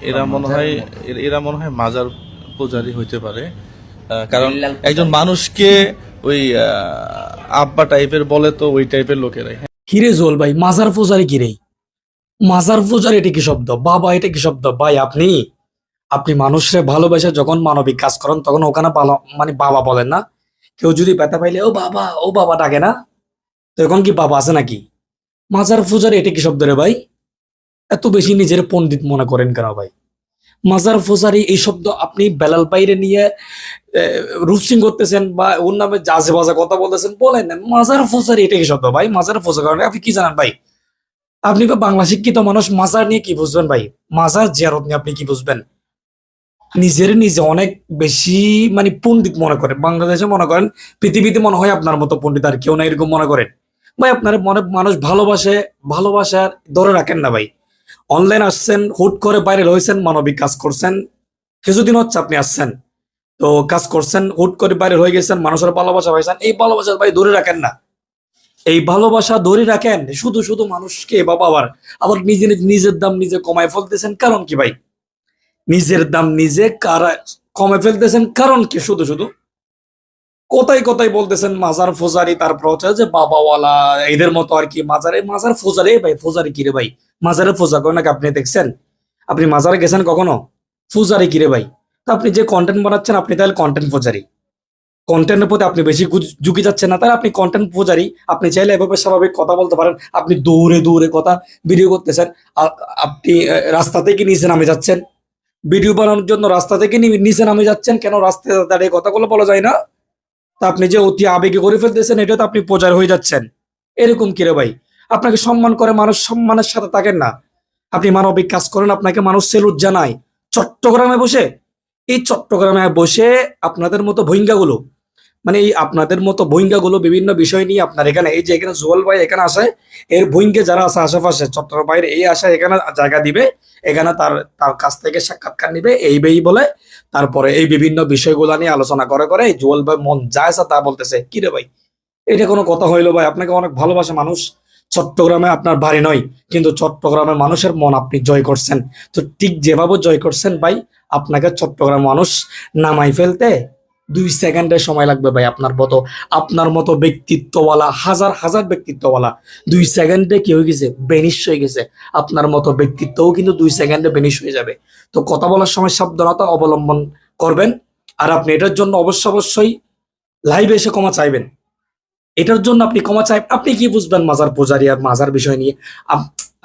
এরা মনে হয় এরা- মনে হয় মাজার পূজারি হইতে পারে। কারণ একজন মানুষকে ওই আব্বা টাইপের বলে তো ওই টাইপের লোকেরাই। হ্যাঁ। কিরে জোল ভাই মাজার পূজারি কিরে? মাজার পূজারি এটা কি শব্দ? বাবা এটা কি শব্দ? ভাই আপনি আপনি মানুষরে ভালোবাসে যখন মানবিক কাজ করেন তখন ওখানে ভালো মানে বাবা বলেন না? কেউ যদি ব্যথা পাইলে ও বাবা ও বাবা ডাকে না? তো এখন কি বাবা আছে নাকি? মাজার পূজারি এটা কি শব্দ রে ভাই? এত বেশি নিজের পণ্ডিত মনে করেন কেন ভাই? মাজার ফুজারি এই শব্দ আপনি বেলাল বাইরে নিয়ে রুফসিং করতেছেন বা ওর নামে জাজে বাজা কথা বলতেছেন, বলেন না। মাজার ফুজারি এটা কি শব্দ ভাই? মাজার ফুজা কারণে আপনি কি জানেন ভাই? আপনি বাংলা শিক্ষিত মানুষ, মাজার নিয়ে কি বুঝবেন ভাই? মাজার জিয়ারত নিয়ে আপনি কি বুঝবেন? নিজের নিজে অনেক বেশি মানে পণ্ডিত মনে করেন। বাংলাদেশে মনে করেন পৃথিবীতে মনে হয় আপনার মতো পণ্ডিত আর কেউ না এরকম মনে করেন। ভাই, আপনার মনে মানুষ ভালোবাসে, ভালোবাসার ধরে রাখেন না ভাই। অনলাইন আসছেন, হুট করে বাইরে রয়েছেন, মানবিক কাজ করছেন। কিছুদিন হচ্ছে আপনি আসছেন। তো কাজ করছেন, হুট করে বাইরে হয়ে গেছেন, মানুষের ভালোবাসা পাইছেন। এই ভালোবাসা ভাই ধরে রাখেন না। এই ভালোবাসা ধরে রাখেন, শুধু শুধু মানুষকে বাবা আবার আবার নিজে নিজের দাম নিজে কমায় ফেলতেছেন কারণ কি ভাই? নিজের দাম নিজে কারা কমে ফেলতেছেন কারণ কি শুধু শুধু? কোথায় কোথায় বলতেছেন মাজার ফোজারি, তারপর হচ্ছে যে বাবাওয়ালা, এদের মতো আর কি মাজারে, মাজার ফোজারি ভাই, ফোজারি কিরে ভাই? মাজারে ফোজা করে নাকি আপনি দেখছেন? আপনি মাজারে গেছেন কখনো? ফুজারি কিরে ভাই? তো আপনি যে কন্টেন্ট বানাচ্ছেন, আপনি তাহলে কন্টেন্ট পূজারি। কন্টেন্টের প্রতি আপনি বেশি ঝুঁকি যাচ্ছেন না। তাহলে আপনি কন্টেন্ট পূজারি। আপনি চাইলে এভাবে স্বাভাবিক কথা বলতে পারেন। আপনি দৌড়ে দৌড়ে কথা ভিডিও করতেছেন। আপনি রাস্তা থেকে নিচে নামে যাচ্ছেন। ভিডিও বানানোর জন্য রাস্তা থেকে নিচে নামে যাচ্ছেন। কেন রাস্তায় দাঁড়িয়ে কথাগুলো বলা যায় না? তা আপনি যে অতি আবেগে করে ফেলতেছেন এটা তো আপনি প্রচার হয়ে যাচ্ছেন। এরকম কিরে ভাই? আপনাকে সম্মান করে মানুষ সম্মানের সাথে থাকেন না। আপনি মানবিক কাজ করেন, আপনাকে মানুষ সেলুট জানায়। চট্টগ্রামে বসে, এই চট্টগ্রামে বসে আপনাদের মতো ভৈঙ্গাগুলো মানে এই আপনাদের মতো ভৈঙ্গাগুলো বিভিন্ন বিষয় নিয়ে আপনার এখানে, এই যে এখানে জুয়েল ভাই এখানে আসে, এর ভৈঙ্গে যারা আছে আশেপাশে, চট্টগ্রাম বাইরে এই আসা এখানে জায়গা দিবে, এখানে তার তার কাছ থেকে সাক্ষাৎকার নিবে, এই বেই বলে, তারপরে এই বিভিন্ন বিষয়গুলো নিয়ে আলোচনা করে করে জুয়েল ভাই মন যায় তা বলতেছে। কি রে ভাই? এটা কোনো কথা হইল ভাই, আপনাকে অনেক ভালোবাসে মানুষ। চট্টগ্রামে আপনার বাড়ি নয়, কিন্তু চট্টগ্রামের মানুষের মন আপনি জয় করছেন। তো ঠিক যেভাবে জয় করছেন ভাই, আপনাকে চট্টগ্রাম মানুষ নামাই ফেলতে দুই সেকেন্ডের সময় লাগবে ভাই আপনার মতো। আপনার মতো ব্যক্তিত্বওয়ালা, হাজার হাজার ব্যক্তিত্বওয়ালা, দুই সেকেন্ডে কি হয়ে গেছে? বেনিশ হয়ে গেছে। আপনার মতো ব্যক্তিত্বও কিন্তু দুই সেকেন্ডে বেনিশ হয়ে যাবে। তো কথা বলার সময় সাবধানতা অবলম্বন করবেন। আর আপনি এটার জন্য অবশ্য অবশ্যই লাইভে এসে ক্ষমা চাইবেন। এটার জন্য আপনি ক্ষমা চাই। আপনি কি বুঝবেন মাজার পূজারি আর মাজার বিষয় নিয়ে?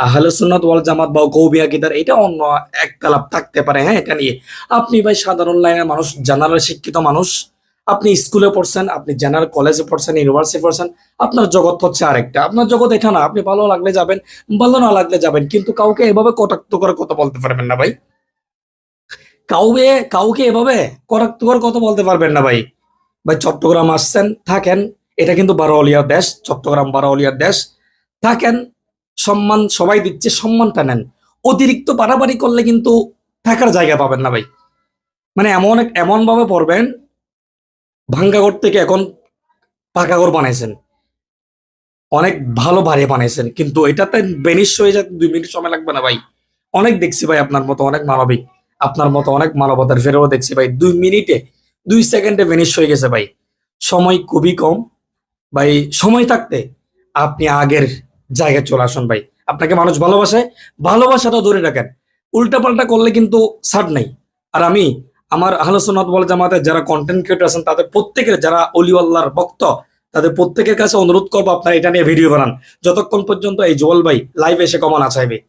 আহলে সুন্নাত ওয়াল জামাত বা কৌবিয়া কিদার এটা অন্য এক তালাপ থাকতে পারে হ্যাঁ এটা নিয়ে। আপনি ভাই সাধারণ লাইনের মানুষ জেনারেল শিক্ষিত মানুষ, আপনি স্কুলে পড়ছেন, আপনি জেনারেল কলেজে পড়ছেন ইউনিভার্সিটি পড়ছেন, আপনার জগৎ হচ্ছে আরেকটা। আপনার জগৎ এটা না, আপনি ভালো লাগলে যাবেন, ভালো না লাগলে যাবেন, কিন্তু কাউকে এভাবে কটাক্ত করে কথা বলতে পারবেন না ভাই। কাউকে কাউকে এভাবে কটাক্ত করে কথা বলতে পারবেন না ভাই। ভাই চট্টগ্রাম আসছেন, থাকেন এটা কিন্তু বারোয়ালিয়ার দেশ, চট্টগ্রাম বারোয়ালিয়ার দেশ। থাকেন, সম্মান, সবাই দিচ্ছে, সম্মানটা নেন। অতিরিক্ত বাড়াবাড়ি করলে কিন্তু থাকার জায়গা পাবেন না ভাই। মানে এমন এক- এমন ভাবে পড়বেন ভাঙ্গাঘর থেকে এখন পাকা ঘর বানাইছেন। অনেক ভালো বাড়ি বানাইছেন, কিন্তু এটাতে বেনিশ হয়ে যেতে দুই মিনিট সময় লাগবে না ভাই। অনেক দেখছি ভাই আপনার মতো অনেক মানবিক, আপনার মতো অনেক মানবতার ফেরেও দেখছি ভাই। দুই মিনিটে, দুই সেকেন্ডে বেনিশ হয়ে গেছে ভাই। সময় খুবই কম। ভাই, সময় থাকতে আপনি আগের জায়গায় চলে আসুন ভাই। আপনাকে মানুষ ভালোবাসে, ভালোবাসাটা ধরে রাখেন। উল্টাপাল্টা করলে কিন্তু ছাড় নাই। আর আমি, আমার আহলসনাত বল জামাতের যারা কন্টেন্ট ক্রিয়েটর আছেন, তাদের প্রত্যেকের, যারা অলিওয়াল্লাহর ভক্ত, তাদের প্রত্যেকের কাছে অনুরোধ করব আপনারা এটা নিয়ে ভিডিও বানান। যতক্ষণ পর্যন্ত এই জোয়াল ভাই লাইভ এসে কমা না চাইবে